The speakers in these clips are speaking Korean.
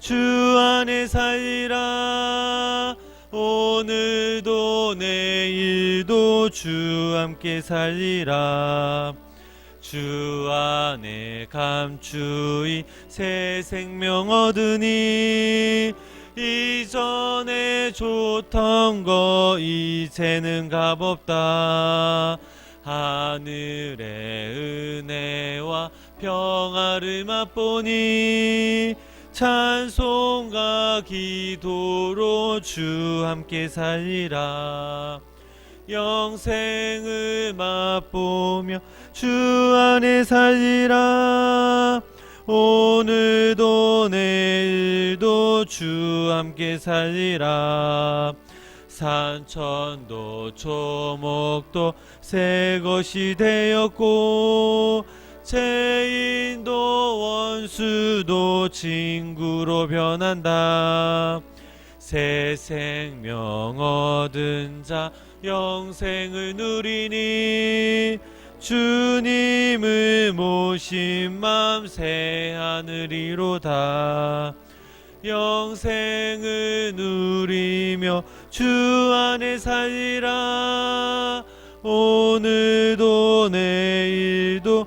주 안에 살리라. 오늘도 내일도 주 함께 살리라. 주 안에 감추이 새 생명 얻으니 이전에 좋던 거 이제는 값없다. 하늘의 은혜와 평화를 맛보니 찬송과 기도로 주 함께 살리라. 영생을 맛보며 주 안에 살리라. 오늘도 내일도 주 함께 살리라. 산천도 초목도 새 것이 되었고 죄인도 원수도 친구로 변한다. 새 생명 얻은 자 영생을 누리니. 주님을 모신 맘 새 하늘이로다. 영생을 누리며 주 안에 살리라. 오늘도 내일도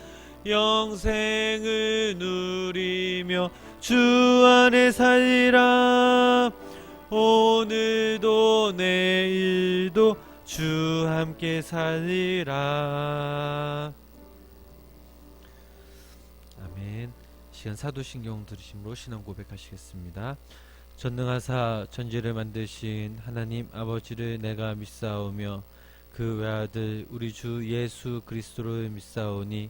영생을 누리며 주 안에 살리라. 오늘도 내일도 주 함께 살리라. 아멘. 시간 사도신경 들으심으로 신앙 고백하시겠습니다. 전능하사 천지를 만드신 하나님 아버지를 내가 믿사오며 그 외아들 우리 주 예수 그리스도를 믿사오니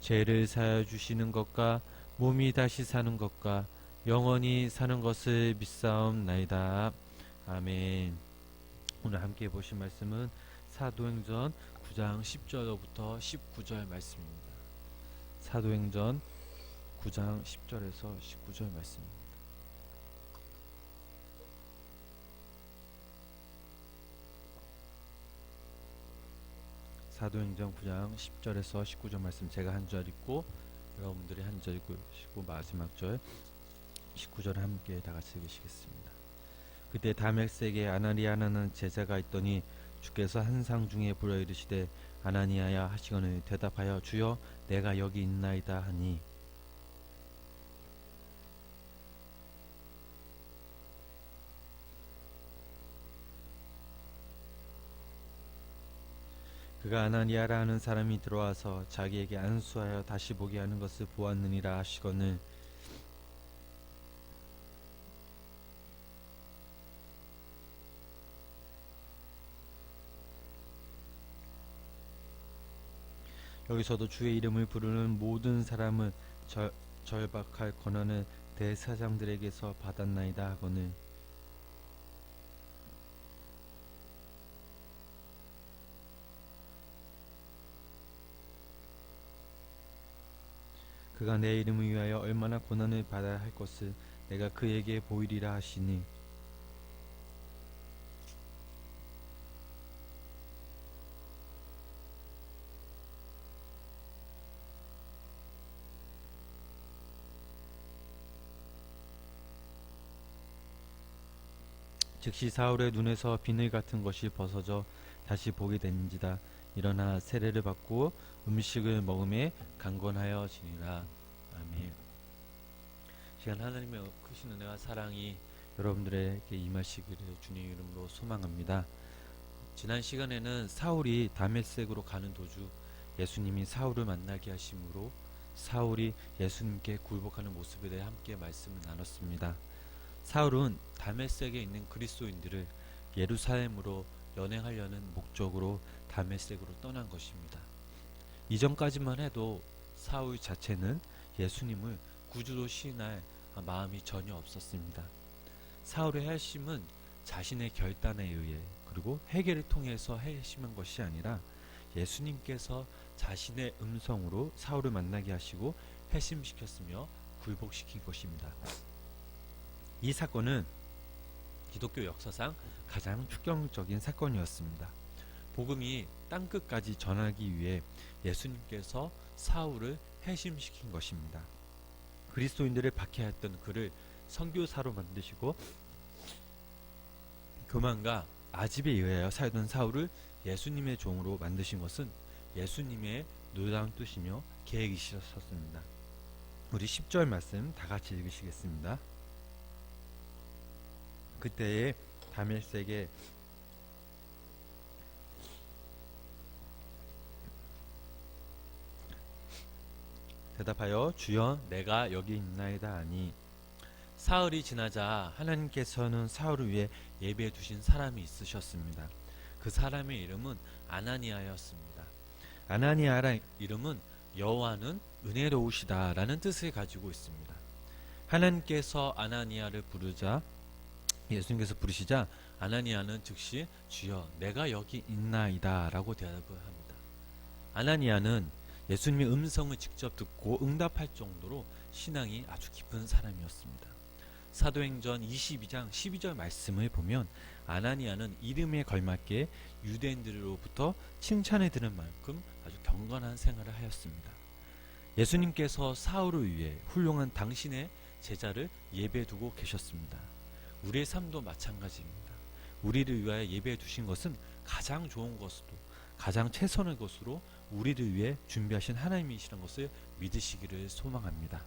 죄를 사하여 주시는 것과 몸이 다시 사는 것과 영원히 사는 것을 믿사옵나이다. 아멘. 오늘 함께 보신 말씀은 사도행전 9장 10절부터 19절 말씀입니다. 사도행전 9장 10절에서 19절 말씀입니다 사도행전 9장 10절에서 19절 말씀 제가 한 절 읽고 여러분들이 한 절 읽으시고 마지막 절 19절 함께 다 같이 읽으시겠습니다. 그때 다맥색에 아나니아라는 제자가 있더니 주께서 한상 중에 불러 이르시되 아나니아야 하시거늘 대답하여 주여 내가 여기 있나이다 하니 그가 아나니아라 하는 사람이 들어와서 자기에게 안수하여 다시 보게 하는 것을 보았느니라 하시거늘. 여기서도 주의 이름을 부르는 모든 사람은 절, 절박할 권한을 대사장들에게서 받았나이다 하거늘 그가 내 이름을 위하여 얼마나 고난을 받아야 할 것을 내가 그에게 보이리라 하시니. 즉시 사울의 눈에서 비늘 같은 것이 벗어져 다시 보게 된지다 일어나 세례를 받고 음식을 먹음에 강건하여 지니라. 아멘. 시간 하나님의 크신 은혜와 사랑이 여러분들에게 임하시기를 주님 이름으로 소망합니다. 지난 시간에는 사울이 다메섹으로 가는 도주 예수님이 사울을 만나게 하심으로 사울이 예수님께 굴복하는 모습에 대해 함께 말씀을 나눴습니다. 사울은 다메섹에 있는 그리스도인들을 예루살렘으로 연행하려는 목적으로 다메섹으로 떠난 것입니다. 이전까지만 해도 사울 자체는 예수님을 구주로 시인할 마음이 전혀 없었습니다. 사울의 핵심은 자신의 결단에 의해 그리고 회개를 통해서 핵심한 것이 아니라 예수님께서 자신의 음성으로 사울을 만나게 하시고 회심시켰으며 굴복시킨 것입니다. 이 사건은 기독교 역사상 가장 충격적인 사건이었습니다. 복음이 땅 끝까지 전하기 위해 예수님께서 사울을 회심시킨 것입니다. 그리스도인들을 박해했던 그를 선교사로 만드시고 교만과 아집에 의하여 살던 사울을 예수님의 종으로 만드신 것은 예수님의 놀라운 뜻이며 계획이셨습니다. 우리 10절 말씀 다 같이 읽으시겠습니다. 그때에 다멜섹에 대답하여 주여 내가 여기 있나이다 하니 사흘이 지나자 하나님께서는 사울을 위해 예배해 두신 사람이 있으셨습니다. 그 사람의 이름은 아나니아였습니다. 아나니아라 이름은 여호와는 은혜로우시다라는 뜻을 가지고 있습니다. 하나님께서 아나니아를 부르자 예수님께서 부르시자 아나니아는 즉시 주여 내가 여기 있나이다 라고 대답을 합니다. 아나니아는 예수님의 음성을 직접 듣고 응답할 정도로 신앙이 아주 깊은 사람이었습니다. 사도행전 22장 12절 말씀을 보면 아나니아는 이름에 걸맞게 유대인들로부터 칭찬을 들은 만큼 아주 경건한 생활을 하였습니다. 예수님께서 사울을 위해 훌륭한 당신의 제자를 예배해 두고 계셨습니다. 우리의 삶도 마찬가지입니다. 우리를 위하여 예배해 두신 것은 가장 좋은 것으로 가장 최선의 것으로 우리를 위해 준비하신 하나님이시라는 것을 믿으시기를 소망합니다.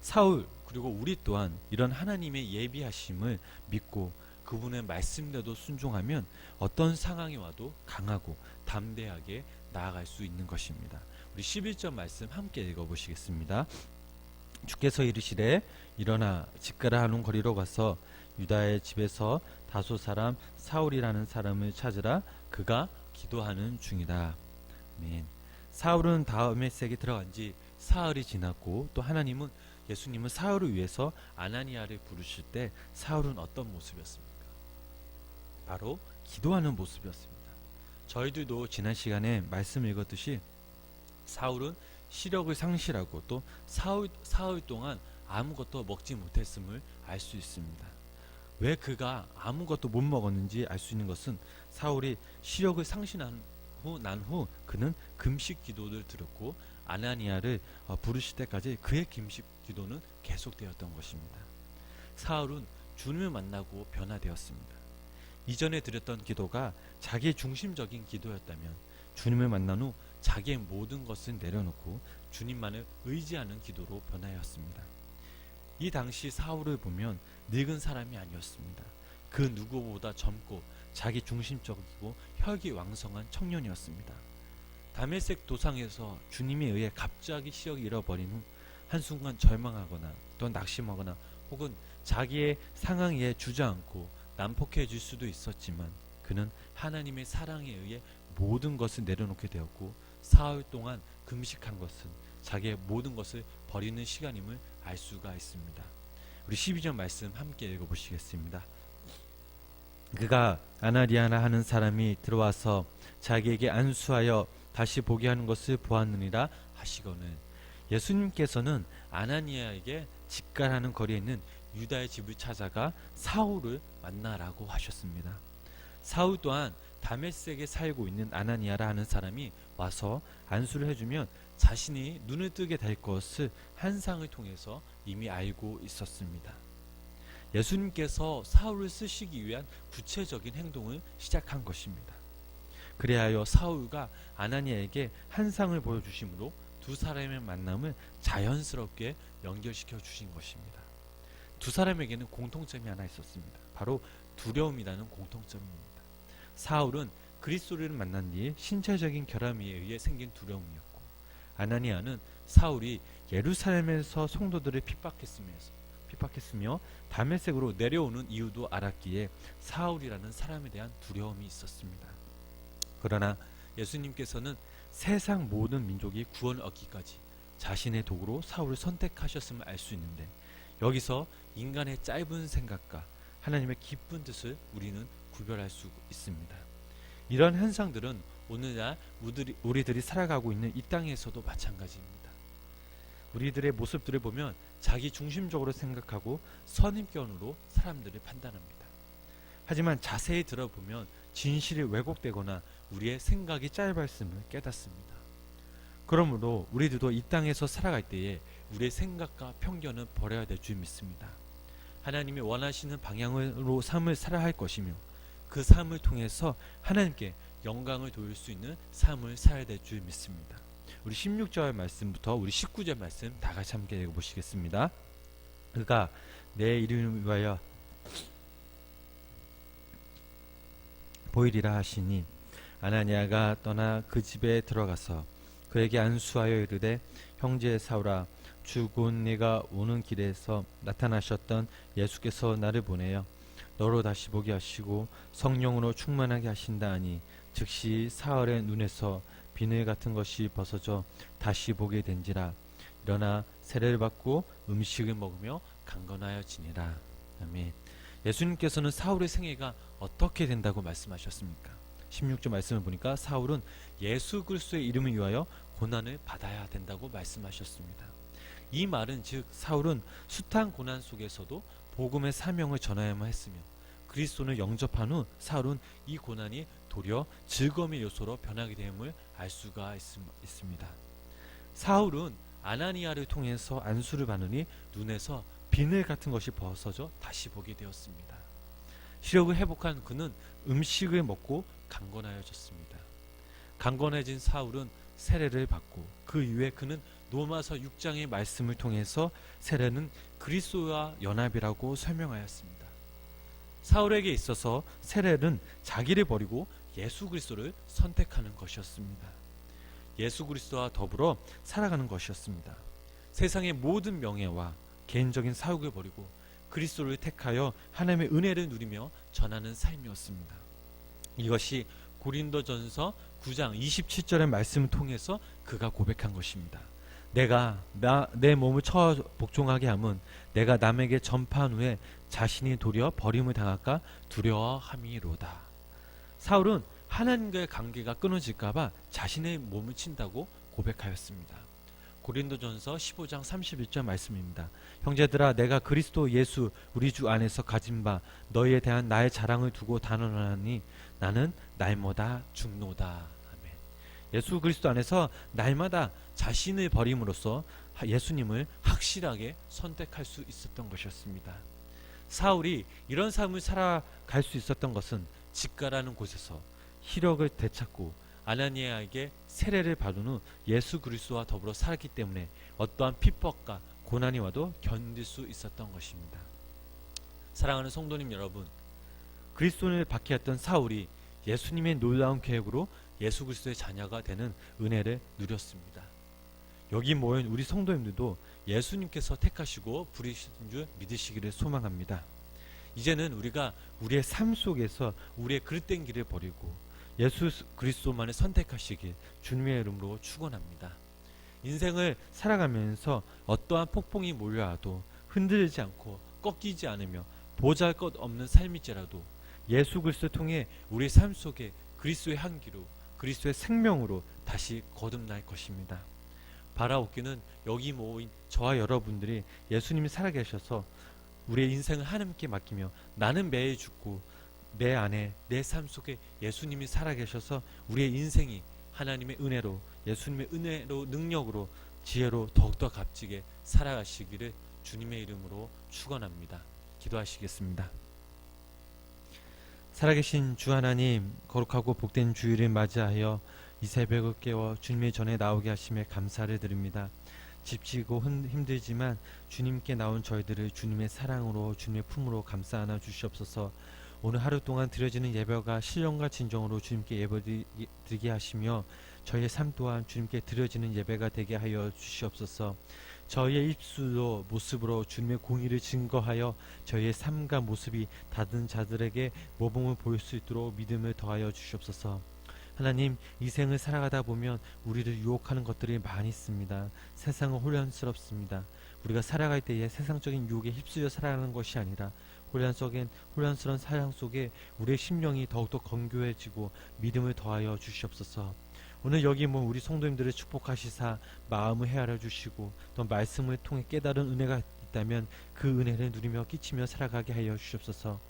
사울 그리고 우리 또한 이런 하나님의 예비하심을 믿고 그분의 말씀대로 순종하면 어떤 상황이 와도 강하고 담대하게 나아갈 수 있는 것입니다. 우리 11절 말씀 함께 읽어보시겠습니다. 주께서 이르시되 일어나 집가라 하는 거리로 가서 유다의 집에서 다소 사람 사울이라는 사람을 찾으라 그가 기도하는 중이다. 아멘. 사울은 색에 들어간 지 사흘이 지났고 또 하나님은 예수님은 사울을 위해서 아나니아를 부르실 때 사울은 어떤 모습이었습니까? 바로 기도하는 모습이었습니다. 저희들도 지난 시간에 말씀 읽었듯이 사울은 시력을 상실하고 또 사흘, 사흘 동안 아무것도 먹지 못했음을 알 수 있습니다. 왜 그가 아무것도 못 먹었는지 알 수 있는 것은 사울이 시력을 상실한 후 난 후 그는 금식 기도를 들었고 아나니아를 어, 부르실 때까지 그의 금식 기도는 계속되었던 것입니다. 사울은 주님을 만나고 변화되었습니다. 이전에 드렸던 기도가 자기 중심적인 기도였다면 주님을 만난 후 자기의 모든 것을 내려놓고 주님만을 의지하는 기도로 변하였습니다. 이 당시 사울을 보면 늙은 사람이 아니었습니다. 그 누구보다 젊고 자기 중심적이고 혈기왕성한 청년이었습니다. 다메섹 도상에서 주님에 의해 갑자기 시력을 잃어버린 후 한순간 절망하거나 또 낙심하거나 혹은 자기의 상황에 주저앉고 난폭해질 수도 있었지만 그는 하나님의 사랑에 의해 모든 것을 내려놓게 되었고 사흘 동안 금식한 것은 자기의 모든 것을 버리는 시간임을 알 수가 있습니다. 우리 12절 말씀 함께 읽어보시겠습니다. 그가 아나리아나 하는 사람이 들어와서 자기에게 안수하여 다시 보게 하는 것을 보았느니라 하시거늘 예수님께서는 아나니아에게 집가라는 거리에 있는 유다의 집을 찾아가 사울을 만나라고 하셨습니다. 사울 또한 다메섹에 살고 있는 아나니아라 하는 사람이 와서 안수를 해주면 자신이 눈을 뜨게 될 것을 한상을 통해서 이미 알고 있었습니다. 예수님께서 사울을 쓰시기 위한 구체적인 행동을 시작한 것입니다. 그리하여 사울과 아나니아에게 한상을 보여주심으로 두 사람의 만남을 자연스럽게 연결시켜 주신 것입니다. 두 사람에게는 공통점이 하나 있었습니다. 바로 두려움이라는 공통점입니다. 사울은 그리스도를 만난 뒤에 신체적인 결함에 의해 생긴 두려움이었고 아나니아는 사울이 예루살렘에서 성도들을 핍박했으며 핍박했으며 다메섹으로 내려오는 이유도 알았기에 사울이라는 사람에 대한 두려움이 있었습니다. 그러나 예수님께서는 세상 모든 민족이 구원을 얻기까지 자신의 도구로 사울을 선택하셨음을 알 수 있는데 여기서 인간의 짧은 생각과 하나님의 깊은 뜻을 우리는 구별할 수 있습니다. 이런 현상들은 오늘날 우리들이, 살아가고 있는 이 땅에서도 마찬가지입니다. 우리들의 모습들을 보면 자기 중심적으로 생각하고 선입견으로 사람들을 판단합니다. 하지만 자세히 들어보면 진실이 왜곡되거나 우리의 생각이 짧았음을 깨닫습니다. 그러므로 우리들도 이 땅에서 살아갈 때에 우리의 생각과 편견은 버려야 될 줄 믿습니다. 하나님이 원하시는 방향으로 삶을 살아야 할 것이며 그 삶을 통해서 하나님께 영광을 돌릴 수 있는 삶을 살아야 될 줄 믿습니다. 우리 16절 말씀부터 우리 19절 말씀 다 같이 함께 읽어보시겠습니다. 그가 내 이름을 위하여 보이리라 하시니 아나니아가 떠나 그 집에 들어가서 그에게 안수하여 이르되 형제 사울아 주곧 네가 오는 길에서 나타나셨던 예수께서 나를 보내어 너로 다시 보게 하시고 성령으로 충만하게 하신다 하니 즉시 사울의 눈에서 비늘 같은 것이 벗어져 다시 보게 된지라 일어나 세례를 받고 음식을 먹으며 강건하여 지내라 아멘 예수님께서는 사울의 생애가 어떻게 된다고 말씀하셨습니까? 16절 말씀을 보니까 사울은 예수 그리스도의 이름을 위하여 고난을 받아야 된다고 말씀하셨습니다. 이 말은 즉 사울은 숱한 고난 속에서도 복음의 사명을 전하야만 했으며 그리스도를 영접한 후 사울은 이 고난이 도리어 즐거움의 요소로 변하게 됨을 알 수가 있, 있습니다. 사울은 아나니아를 통해서 안수를 받으니 눈에서 비늘 같은 것이 벗어져 다시 보게 되었습니다. 시력을 회복한 그는 음식을 먹고 강건하여졌습니다. 강건해진 사울은 세례를 받고 그 이후에 그는 로마서 6장의 말씀을 통해서 세례는 그리스도와 연합이라고 설명하였습니다. 사울에게 있어서 세례는 자기를 버리고 예수 그리스도를 선택하는 것이었습니다. 예수 그리스도와 더불어 살아가는 것이었습니다. 세상의 모든 명예와 개인적인 사욕을 버리고 그리스도를 택하여 하나님의 은혜를 누리며 전하는 삶이었습니다. 이것이 고린도전서 9장 27절의 말씀을 통해서 그가 고백한 것입니다. 내가 나, 내 몸을 처 복종하게 함은 내가 남에게 전파한 후에 자신이 도리어 버림을 당할까 두려워함이로다. 사울은 하나님과의 관계가 끊어질까봐 자신의 몸을 친다고 고백하였습니다. 고린도전서 15장 31절 말씀입니다. 형제들아 내가 그리스도 예수 우리 주 안에서 가진 바 너희에 대한 나의 자랑을 두고 단언하니 나는 날마다 죽노다. 아멘. 예수 그리스도 안에서 날마다 자신을 버림으로써 예수님을 확실하게 선택할 수 있었던 것이었습니다. 사울이 이런 삶을 살아갈 수 있었던 것은 직가라는 곳에서 희력을 되찾고 아나니아에게 세례를 받은 후 예수 그리스도와 더불어 살았기 때문에 어떠한 핍박과 고난이 와도 견딜 수 있었던 것입니다. 사랑하는 성도님 여러분, 그리스도를 박해했던 사울이 예수님의 놀라운 계획으로 예수 그리스도의 자녀가 되는 은혜를 누렸습니다. 여기 모인 우리 성도님들도 예수님께서 택하시고 부르신 줄 믿으시기를 소망합니다. 이제는 우리가 우리의 삶 속에서 우리의 그릇된 길을 버리고 예수 그리스도만을 선택하시길 주님의 이름으로 축원합니다. 인생을 살아가면서 어떠한 폭풍이 몰려와도 흔들리지 않고 꺾이지 않으며 보잘것 없는 삶일지라도 예수 그리스도 통해 우리 삶 속에 그리스도의 향기로 그리스도의 생명으로 다시 거듭날 것입니다. 바라옵기는 여기 모인 저와 여러분들이 예수님이 살아계셔서 우리의 인생을 하나님께 맡기며 나는 매일 죽고 내 안에 내 삶 속에 예수님이 살아계셔서 우리의 인생이 하나님의 은혜로 예수님의 은혜로 능력으로 지혜로 더욱더 값지게 살아가시기를 주님의 이름으로 축원합니다. 기도하시겠습니다. 살아계신 주 하나님, 거룩하고 복된 주일을 맞이하여 이 새벽을 깨워 주님의 전에 나오게 하심에 감사를 드립니다. 집지고 흔- 힘들지만 주님께 나온 저희들을 주님의 사랑으로 주님의 품으로 감싸 안아 주시옵소서. 오늘 하루 동안 드려지는 예배가 신령과 진정으로 주님께 예배드리게 하시며 저희의 삶 또한 주님께 드려지는 예배가 되게 하여 주시옵소서. 저희의 입술로 모습으로 주님의 공의를 증거하여 저희의 삶과 모습이 다른 자들에게 모범을 보일 수 있도록 믿음을 더하여 주시옵소서. 하나님, 이 생을 살아가다 보면 우리를 유혹하는 것들이 많이 있습니다. 세상은 혼란스럽습니다. 우리가 살아갈 때에 세상적인 유혹에 휩쓸려 살아가는 것이 아니라 혼란 속엔 혼란스러운 사랑 속에 우리의 심령이 더욱더 건교해지고 믿음을 더하여 주시옵소서. 오늘 여기 뭐 우리 성도님들을 축복하시사 마음을 헤아려 주시고 또 말씀을 통해 깨달은 은혜가 있다면 그 은혜를 누리며 끼치며 살아가게 하여 주시옵소서.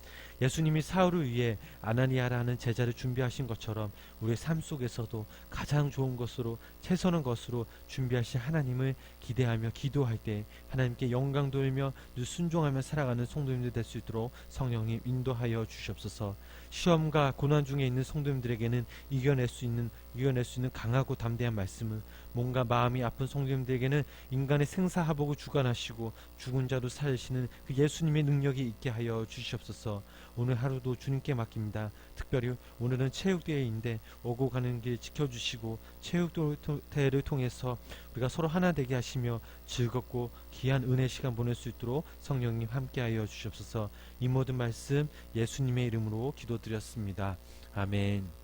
예수님이 사울을 위해 아나니아라는 제자를 준비하신 것처럼 우리의 삶 속에서도 가장 좋은 것으로 최선의 것으로 준비하신 하나님을 기대하며 기도할 때 하나님께 영광 돌며 늘 순종하며 살아가는 성도님들 될 수 있도록 성령님 인도하여 주시옵소서. 시험과 고난 중에 있는 성도님들에게는 이겨낼 수 있는 이겨낼 수 있는 강하고 담대한 말씀을 뭔가 마음이 아픈 성도님들에게는 인간의 생사하복을 주관하시고 죽은 자도 살리시는 그 예수님의 능력이 있게 하여 주시옵소서. 오늘 하루도 주님께 맡깁니다. 특별히 오늘은 체육대회인데 오고 가는 길 지켜주시고 체육대회를 통해서 우리가 서로 하나 되게 하시며 즐겁고 귀한 은혜 시간 보낼 수 있도록 성령님 함께하여 주시옵소서. 이 모든 말씀 예수님의 이름으로 기도드렸습니다. 아멘.